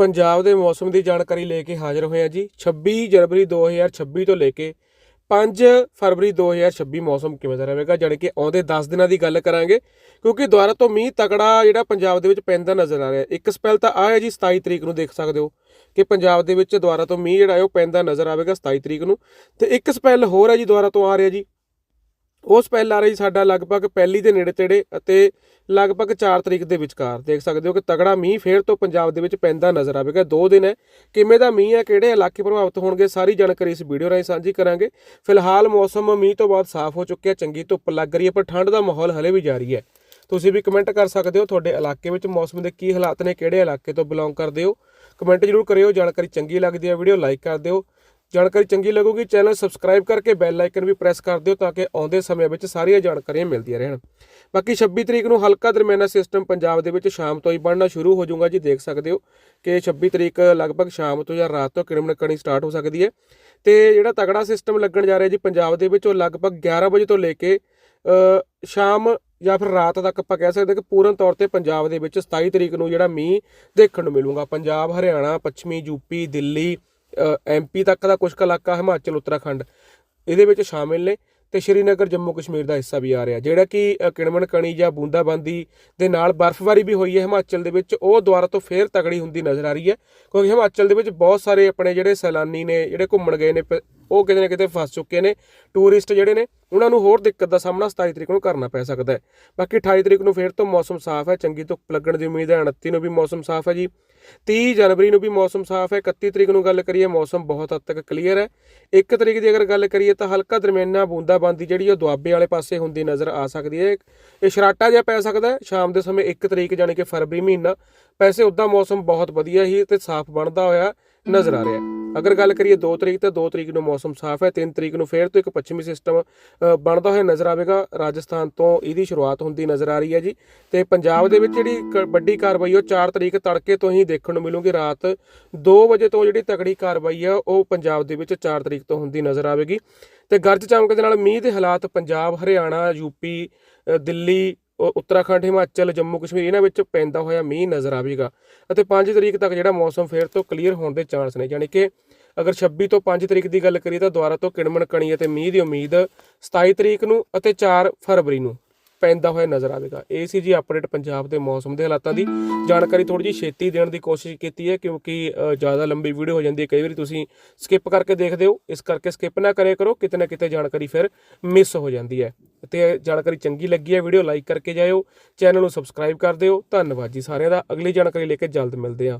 ਪੰਜਾਬ ਦੇ ਮੌਸਮ ਦੀ ਜਾਣਕਾਰੀ ਲੈ ਕੇ ਹਾਜ਼ਰ ਹੋਏ ਹਾਂ ਜੀ। 26 ਜਨਵਰੀ 2026 ਤੋਂ ਲੈ ਕੇ 5 ਫਰਵਰੀ 2026 ਮੌਸਮ ਕਿਵੇਂ ਦਾ ਰਹੇਗਾ, ਜਾਣੀ ਕਿ ਆਉਂਦੇ 10 ਦਿਨਾਂ ਦੀ ਗੱਲ ਕਰਾਂਗੇ। ਕਿਉਂਕਿ ਦੁਬਾਰਾ ਤੋਂ ਮੀਂਹ ਤਕੜਾ ਜਿਹੜਾ ਪੰਜਾਬ ਦੇ ਵਿੱਚ ਪੈਂਦਾ ਨਜ਼ਰ ਆ ਰਿਹਾ। ਇੱਕ ਸਪੈਲ ਤਾਂ ਆ ਹੈ ਜੀ 27 ਤਰੀਕ ਨੂੰ ਦੇਖ ਸਕਦੇ ਹੋ ਕਿ ਪੰਜਾਬ ਦੇ ਵਿੱਚ ਦੁਬਾਰਾ ਤੋਂ ਮੀਂਹ ਜਿਹੜਾ ਹੈ ਉਹ ਪੈਂਦਾ ਨਜ਼ਰ ਆਵੇਗਾ 27 ਤਰੀਕ ਨੂੰ। ਤੇ ਇੱਕ ਸਪੈਲ ਹੋਰ ਹੈ ਜੀ ਦੁਬਾਰਾ ਤੋਂ ਆ ਰਿਹਾ ਜੀ। ਉਹ ਸਪੈਲ ਆ ਰਹੀ ਸਾਡਾ ਲਗਭਗ ਪਹਿਲੀ ਦੇ ਨੇੜੇ ਤੇੜੇ ਅਤੇ ਲਗਭਗ 4 ਤਰੀਕ ਦੇ ਵਿਚਕਾਰ। ਦੇਖ ਸਕਦੇ ਹੋ ਕਿ ਤਗੜਾ ਮੀਂਹ ਫੇਰ ਤੋਂ ਪੰਜਾਬ ਦੇ ਵਿੱਚ ਪੈਂਦਾ ਨਜ਼ਰ ਆਵੇਗਾ ਦੋ ਦਿਨ ਹੈ। ਕਿਵੇਂ ਦਾ ਮੀਂਹ ਹੈ, ਕਿਹੜੇ ਇਲਾਕੇ ਪ੍ਰਭਾਵਿਤ ਹੋਣਗੇ, ਸਾਰੀ ਜਾਣਕਾਰੀ ਇਸ ਵੀਡੀਓ ਰਾਹੀਂ ਸਾਂਝੀ ਕਰਾਂਗੇ। ਫਿਲਹਾਲ ਮੌਸਮ ਮੀਂਹ ਤੋਂ ਬਾਅਦ ਸਾਫ਼ ਹੋ ਚੁੱਕਿਆ, ਚੰਗੀ ਧੁੱਪ ਲੱਗ ਰਹੀ ਹੈ, ਪਰ ਠੰਡ ਦਾ ਮਾਹੌਲ ਹਲੇ ਵੀ ਜਾਰੀ ਹੈ। ਤੁਸੀਂ ਵੀ ਕਮੈਂਟ ਕਰ ਸਕਦੇ ਹੋ ਤੁਹਾਡੇ ਇਲਾਕੇ ਵਿੱਚ ਮੌਸਮ ਦੇ ਕੀ ਹਾਲਾਤ ਨੇ, ਕਿਹੜੇ ਇਲਾਕੇ ਤੋਂ ਬਿਲੋਂਗ ਕਰਦੇ ਹੋ। ਕਮੈਂਟ ਜ਼ਰੂਰ ਕਰਿਓ, ਜਾਣਕਾਰੀ ਚੰਗੀ ਲੱਗਦੀ ਹੈ, ਵੀਡੀਓ ਲਾਈਕ ਕਰ ਦਿਓ। ਜਾਣਕਾਰੀ ਚੰਗੀ ਲੱਗੂਗੀ, ਚੈਨਲ ਸਬਸਕ੍ਰਾਈਬ ਕਰਕੇ ਬੈਲ ਆਈਕਨ ਵੀ ਪ੍ਰੈਸ ਕਰ ਦਿਓ ਤਾਂ ਕਿ ਆਉਂਦੇ ਸਮੇਂ ਵਿੱਚ ਸਾਰੀਆਂ ਜਾਣਕਾਰੀਆਂ ਮਿਲਦੀਆਂ ਰਹਿਣ। ਬਾਕੀ 26 ਤਰੀਕ ਨੂੰ ਹਲਕਾ ਦਰਮਿਆਨਾ ਸਿਸਟਮ ਪੰਜਾਬ ਦੇ ਵਿੱਚ ਸ਼ਾਮ ਤੋਂ ਹੀ ਬਣਨਾ ਸ਼ੁਰੂ ਹੋ ਜਾਊਗਾ ਜੀ, ਦੇਖ ਸਕਦੇ ਹੋ ਕਿ 26 ਤਰੀਕ ਲਗਭਗ ਸ਼ਾਮ ਤੋਂ ਜਾਂ ਰਾਤ ਤੋਂ ਕਿਣਮਣ ਕਣੀ ਸਟਾਰਟ ਹੋ ਸਕਦੀ ਹੈ। ਤੇ ਜਿਹੜਾ ਤਗੜਾ ਸਿਸਟਮ ਲੱਗਣ ਜਾ ਰਿਹਾ ਜੀ ਪੰਜਾਬ ਦੇ ਵਿੱਚ, ਉਹ ਲਗਭਗ 11 ਵਜੇ ਤੋਂ ਲੈ ਕੇ ਸ਼ਾਮ ਜਾਂ ਫਿਰ ਰਾਤ ਤੱਕ ਆਪਾਂ ਕਹਿ ਸਕਦੇ ਕਿ ਪੂਰਨ ਤੌਰ ਤੇ ਪੰਜਾਬ ਦੇ ਵਿੱਚ 27 ਤਰੀਕ ਨੂੰ ਜਿਹੜਾ ਮੀਂਹ ਦੇਖਣ ਨੂੰ ਮਿਲੂਗਾ। ਪੰਜਾਬ, ਹਰਿਆਣਾ, ਪੱਛਮੀ ਯੂਪੀ ਦਿੱਲੀ ਐਮਪੀ ਤੱਕ ਦਾ ਕੁਝ ਕੁ ਇਲਾਕਾ ਹਿਮਾਚਲ ਉੱਤਰਾਖੰਡ ਇਹਦੇ ਵਿੱਚ ਸ਼ਾਮਿਲ ਨੇ ਤੇ ਸ਼੍ਰੀਨਗਰ ਜੰਮੂ ਕਸ਼ਮੀਰ ਦਾ ਹਿੱਸਾ ਵੀ ਆ ਰਿਹਾ। ਜਿਹੜਾ ਕਿ ਅ, ਕਿਣਮਣ ਕਣੀ ਜਾਂ ਬੂੰਦਾਬਾਂਦੀ ਦੇ ਨਾਲ ਬਰਫ਼ਬਾਰੀ ਵੀ ਹੋਈ ਹੈ ਹਿਮਾਚਲ ਦੇ ਵਿੱਚ ਉਹ ਦੁਬਾਰਾ ਤੋਂ ਫੇਰ ਤਗੜੀ ਹੁੰਦੀ ਨਜ਼ਰ ਆ ਰਹੀ ਹੈ ਕਿਉਂਕਿ ਹਿਮਾਚਲ ਦੇ ਵਿੱਚ ਬਹੁਤ ਸਾਰੇ ਆਪਣੇ ਜਿਹੜੇ ਸੈਲਾਨੀ ਨੇ ਜਿਹੜੇ ਘੁੰਮਣ ਗਏ ਨੇ ਪ- ਉਹ ਕਿਤੇ ਨਾ ਕਿਤੇ ਫਸ ਚੁੱਕੇ ਨੇ। ਟੂਰਿਸਟ ਜਿਹੜੇ ਨੇ, ਉਹਨਾਂ ਨੂੰ ਹੋਰ ਦਿੱਕਤ ਦਾ ਸਾਹਮਣਾ 27 ਤਰੀਕ ਨੂੰ ਕਰਨਾ ਪੈ ਸਕਦਾ ਹੈ। ਬਾਕੀ 28 ਤਰੀਕ ਨੂੰ ਫੇਰ ਤੋਂ ਮੌਸਮ ਸਾਫ਼ ਹੈ। ਚੰਗੀ ਧੁੱਪ ਲੱਗਣ ਦੀ ਉਮੀਦ ਹੈ। 29 ਨੂੰ ਵੀ ਮੌਸਮ ਸਾਫ਼ ਹੈ ਜੀ। 30 ਜਨਵਰੀ ਨੂੰ ਵੀ ਮੌਸਮ ਸਾਫ਼ ਹੈ। 31 ਤਰੀਕ ਨੂੰ ਗੱਲ ਕਰੀਏ, ਮੌਸਮ ਬਹੁਤ ਹੱਦ ਤੱਕ ਕਲੀਅਰ ਹੈ। 1 ਤਰੀਕ ਦੀ ਅਗਰ ਗੱਲ ਕਰੀਏ ਤਾਂ ਹਲਕਾ ਦਰਮਿਆਨਾ ਬੂੰਦਾਬਾਂਦੀ ਜਿਹੜੀ ਉਹ ਦੁਆਬੇ ਵਾਲੇ ਪਾਸੇ ਹੁੰਦੀ ਨਜ਼ਰ ਆ ਸਕਦੀ ਹੈ। ਇਹ ਸ਼ਰਾਟਾ ਜਿਹਾ ਪੈ ਸਕਦਾ ਹੈ। ਸ਼ਾਮ ਦੇ ਸਮੇਂ 1 ਤਰੀਕ ਜਾਣੀ ਕਿ ਫਰਵਰੀ ਮਹੀਨਾ। ਵੈਸੇ ਉਦਾਂ ਮੌਸਮ ਬਹੁਤ ਵਧੀਆ ਹੀ ਤੇ ਸਾਫ਼ ਬਣਦਾ ਹੋਇਆ ਨਜ਼ਰ ਆ ਰਿਹਾ ਹੈ। ਅਗਰ ਗੱਲ ਕਰੀਏ 2 ਤਰੀਕ ਤੇ 2 ਤਰੀਕ ਨੂੰ ਮੌਸਮ ਸਾਫ਼ ਹੈ 3 ਤਰੀਕ ਨੂੰ ਫੇਰ ਤੋਂ ਇੱਕ ਪੱਛਮੀ ਸਿਸਟਮ ਬਣਦਾ ਹੋਇਆ ਨਜ਼ਰ ਆਵੇਗਾ। ਰਾਜਸਥਾਨ ਤੋਂ ਇਹਦੀ ਸ਼ੁਰੂਆਤ ਹੁੰਦੀ ਨਜ਼ਰ ਆ ਰਹੀ ਹੈ ਜੀ। ਤੇ ਪੰਜਾਬ ਦੇ ਵਿੱਚ ਜਿਹੜੀ ਕ- ਵੱਡੀ ਕਾਰਵਾਈ ਉਹ 4 ਤਰੀਕ ਤੜਕੇ ਤੋਂ ਹੀ ਦੇਖਣ ਨੂੰ ਮਿਲੂਗੀ। ਰਾਤ 2 ਵਜੇ ਤੋਂ ਜਿਹੜੀ ਤਕੜੀ ਕਾਰਵਾਈ ਆ ਉਹ ਪੰਜਾਬ ਦੇ ਵਿੱਚ 4 ਤਰੀਕ ਤੋਂ ਹੁੰਦੀ ਨਜ਼ਰ ਆਵੇਗੀ। ਤੇ ਗਰਜ ਚਮਕ ਦੇ ਨਾਲ ਮੀਂਹ ਦੇ ਹਾਲਾਤ ਪੰਜਾਬ ਹਰਿਆਣਾ ਯੂਪੀ ਅ, ਦਿੱਲੀ ਉੱਤਰਾਖੰਡ, ਹਿਮਾਚਲ, ਜੰਮੂ, ਕਸ਼ਮੀਰ, ਇਹਨਾਂ ਵਿੱਚ ਪੈਂਦਾ ਹੋਇਆ ਮੀਂਹ ਨਜ਼ਰ ਆਵੇਗਾ। ਅਤੇ 5 ਤਰੀਕ ਤੱਕ ਜਿਹੜਾ ਮੌਸਮ ਫੇਰ ਤੋਂ ਕਲੀਅਰ ਹੋਣ ਦੇ ਚਾਂਸ ਨੇ। ਯਾਨੀ ਕਿ ਅਗਰ 26 ਤੋਂ 5 ਤਰੀਕ ਦੀ ਗੱਲ ਕਰੀਏ ਤਾਂ ਦੁਬਾਰਾ ਤੋਂ ਕਿਣਮਣ ਕਣੀ ਅਤੇ ਮੀਂਹ ਦੀ ਉਮੀਦ 27 ਤਰੀਕ ਨੂੰ ਅਤੇ 4 ਫਰਵਰੀ ਨੂੰ। ਪੈਂਦਾ ਹੋਇਆ ਨਜ਼ਰ ਆਵੇਗਾ। ਇਹ ਸੀ ਜੀ ਅਪਡੇਟ ਪੰਜਾਬ ਦੇ ਮੌਸਮ ਦੇ ਹਾਲਾਤਾਂ ਦੀ। ਜਾਣਕਾਰੀ ਥੋੜੀ ਜਿਹੀ ਛੇਤੀ ਦੇਣ ਦੀ ਕੋਸ਼ਿਸ਼ ਕੀਤੀ ਹੈ ਕਿਉਂਕਿ ਜ਼ਿਆਦਾ ਲੰਬੀ ਵੀਡੀਓ ਹੋ ਜਾਂਦੀ ਹੈ। ਕਈ ਵਾਰੀ ਤੁਸੀਂ ਸਕਿਪ ਕਰਕੇ ਦੇਖਦੇ ਹੋ। ਇਸ ਕਰਕੇ ਸਕਿਪ ਨਾ ਕਰਿਆ ਕਰੋ। ਕਿਤੇ ਨਾ ਕਿਤੇ ਜਾਣਕਾਰੀ ਫਿਰ ਮਿਸ ਹੋ ਜਾਂਦੀ ਹੈ। ਤੇ ਜਾਣਕਾਰੀ ਚੰਗੀ ਲੱਗੀ ਹੈ ਵੀਡੀਓ ਲਾਈਕ ਕਰਕੇ ਜਾਇਓ। ਚੈਨਲ ਨੂੰ ਸਬਸਕ੍ਰਾਈਬ ਕਰ ਦਿਓ। ਧੰਨਵਾਦ ਜੀ ਸਾਰਿਆਂ ਦਾ। ਅਗਲੀ ਜਾਣਕਾਰੀ ਲੈ ਕੇ ਜਲਦ ਮਿਲਦੇ ਹਾਂ।